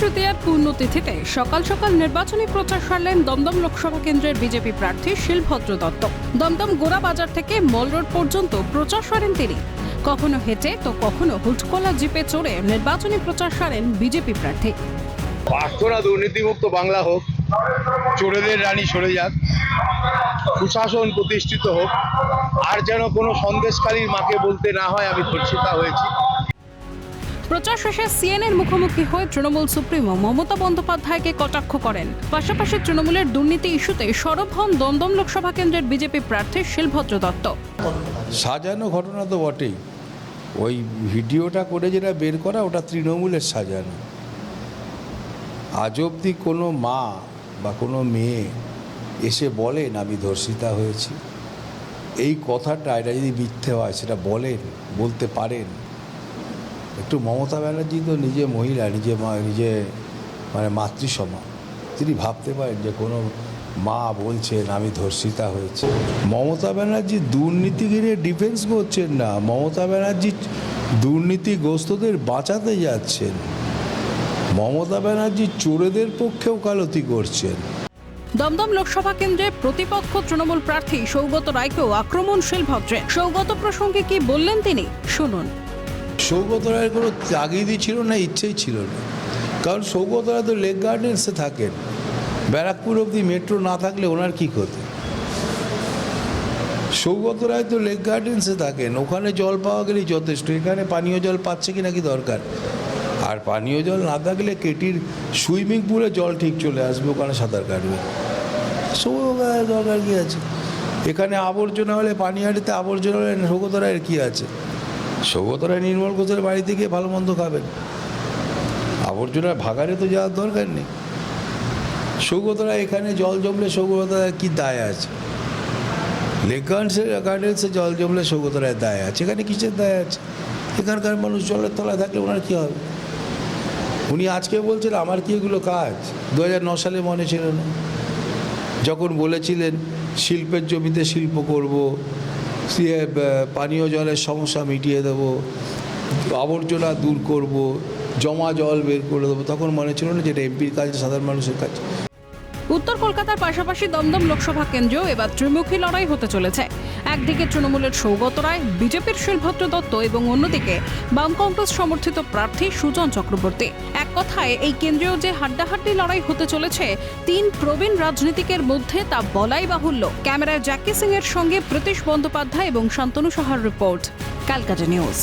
অতিথিতে সকাল সকাল নির্বাচনী প্রচার সারলেন দমদম লোকসভা কেন্দ্রের বিজেপি প্রার্থী শিলভদ্র দত্ত। দমদম গোড়া বাজার থেকে মল রোড পর্যন্ত প্রচার সারেন তিনি। কখনো হেঁটে তো কখনো হুটকোলা জিপে চড়ে নির্বাচনী প্রচার সারেন বিজেপি প্রার্থী। প্রার্থনা দুর্নীতিমুক্ত বাংলা হোক, চোরেদের রানী সরে যাক, সুশাসন প্রতিষ্ঠিত হোক, আর যেন কোনো সন্দেশকারীর মাকে বলতে না হয়, আমি ধর্ষিতা হয়েছি। প্রচার শেষে সিএনএর মুখোমুখি হয়ে তৃণমূল সুপ্রিমো মমতা বন্দ্যোপাধ্যায়কে কটাক্ষ করেন। পাশাপাশি তৃণমূলের দুর্নীতি ইস্যুতে সরব হন দমদম লোকসভা কেন্দ্রের বিজেপি প্রার্থী শিলভদ্র দত্ত। সাজানো ঘটনা তো বটেই। ওই ভিডিওটা করে যেটা বের করা, ওটা তৃণমূলের সাজানো। আজ অবধি কোনো মা বা কোনো মেয়ে এসে বলেন, আমি ধর্ষিতা হয়েছি। এই কথাটা এটা যদি মিথ্যে হয়, সেটা বলেন, বলতে পারেন। একটু মমতা ব্যানার্জি তো নিজে মহিলা, নিজে মা, নিজে মানে মাতৃসমা তিনি ভাবতে পারেন যে কোনো মা বলছেন, আমি ধর্ষিতা হয়েছে। মমতা ব্যানার্জি দুর্নীতি ঘিরে ডিফেন্স করছেন না। মমতা ব্যানার্জি দুর্নীতিগ্রস্তদের বাঁচাতে যাচ্ছেন। মমতা ব্যানার্জি চোরেদের পক্ষে ওকালতি করছেন। দমদম লোকসভা কেন্দ্রে প্রতিপক্ষ তৃণমূল প্রার্থী সৌগত রায়কেও আক্রমণশীল ভদ্রে সৌগত প্রসঙ্গে কি বললেন তিনি? শুনুন। সৌগত রায়ের কোনো তাগিদই ছিল না, ইচ্ছেই ছিল না। কারণ সৌগত রায় তো লেক গার্ডেন্সে থাকেন। ব্যারাকপুর অবধি মেট্রো না থাকলে ওনার কী ক্ষতি? সৌগত রায় তো লেক গার্ডেন্সে থাকেন। ওখানে জল পাওয়া গেলেই যথেষ্ট। এখানে পানীয় জল পাচ্ছে কি নাকি দরকার? আর পানীয় জল না থাকলে কেটির সুইমিং পুলে জল ঠিক চলে আসবে, ওখানে সাঁতার কাটবে। সৌগত রায়ের দরকার কী আছে? এখানে আবর্জনা হলে পানিহাটিতে আবর্জনা হলে সৌগত রায়ের কী আছে? সৌগত রায় নির্মল ঘোষের বাড়িতে গিয়ে ভালো মন্দ খাবেন। আবর্জনা ভাগারে তো যাওয়ার দরকার নেই। সৌগত রায় এখানে জল জমলে সৌগত রায় কী দায় আছে? লেগান্সে গার্ডেন্সে জল জমলে সৌগত রায়ের দায় আছে। এখানে কিসের দায় আছে? এখানকার মানুষ জলের তলায় থাকলে ওনার কী হবে? উনি আজকে বলছেন, আমার কি এগুলো কাজ? দু সালে মনে ছিল না। যখন বলেছিলেন, শিল্পের জমিতে শিল্প করব পানীয় জলের সমস্যা মিটিয়ে দেব, আবর্জনা দূর করব, জমা জল বের করে দেবো। তখন মনে ছিল না যেটা এমপির কাজ সাধারণ মানুষের কাজ। উত্তর কলকাতার পাশাপাশি দমদম লোকসভা কেন্দ্রেও এবার ত্রিমুখী লড়াই হতে চলেছে। একদিকে তৃণমূলের সৌগত রায়, বিজেপির শিলভদ্র দত্ত এবং অন্যদিকে বাম কংগ্রেস সমর্থিত প্রার্থী সুজন চক্রবর্তী। এক কথায়, এই কেন্দ্রেও যে হাড্ডাহাড্ডি লড়াই হতে চলেছে, তিন প্রবীণ রাজনীতিকের মধ্যে তা বলাই বাহুল্য। ক্যামেরায় জ্যাকি সিং এর সঙ্গে প্রতীশ বন্দ্যোপাধ্যায় এবং শান্তনু সাহার রিপোর্ট, ক্যালকাটা নিউজ।